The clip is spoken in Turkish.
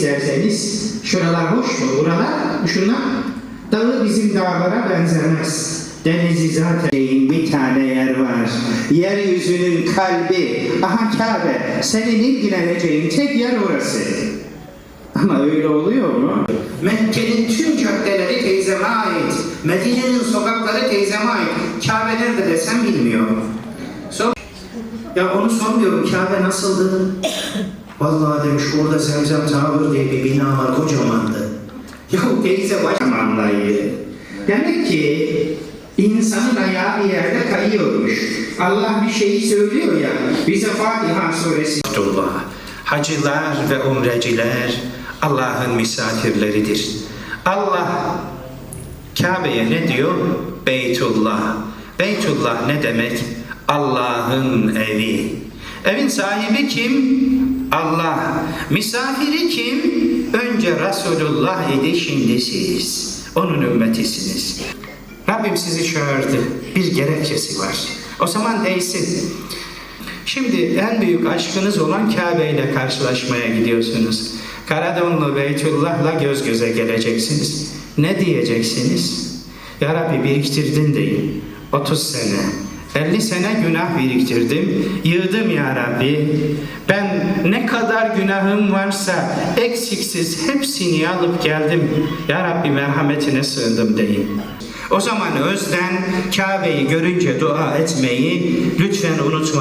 isterseniz şuralar hoş mu? Buralar, şunlar dağı bizim dağlara benzemez. Denizi zaten bir tane yer var. Yeryüzünün kalbi. Aha Kabe. Senin ilgileneceğin tek yer orası. Ama öyle oluyor mu? Mekke'nin tüm caddeleri teyzeme ait. Medine'nin sokakları teyzeme ait. Kabe nerede desem bilmiyorum. Sor. Ya onu sormuyorum. Kabe nasıldı? Vallahi demiş orada Zemzem Tower diye bir bina var kocamandı. Ya teyze başaman dayı. Demek ki insanın ayağı bir yerde kayıyormuş. Allah bir şeyi söylüyor ya. Bize Fatiha suresi. Abdullah. Hacılar ve umreciler Allah'ın misafirleridir. Allah Kabe'ye ne diyor? Beytullah. Beytullah ne demek? Allah'ın evi. Evin sahibi kim? Allah. Misafiri kim? Önce Resulullah idi, şimdi siz. Onun ümmetisiniz. Rabbim sizi çağırdı. Bir gerekçesi var. O zaman değsin. Şimdi en büyük aşkınız olan Kabe ile karşılaşmaya gidiyorsunuz. Karadonlu Beytullah'la göz göze geleceksiniz. Ne diyeceksiniz? Ya Rabbi biriktirdin deyin. 30 sene, 50 sene günah biriktirdim. Yığdım ya Rabbi. Ben ne kadar günahım varsa eksiksiz hepsini alıp geldim. Ya Rabbi merhametine sığındım deyin. O zaman özden Kabe'yi görünce dua etmeyi lütfen unutmayın.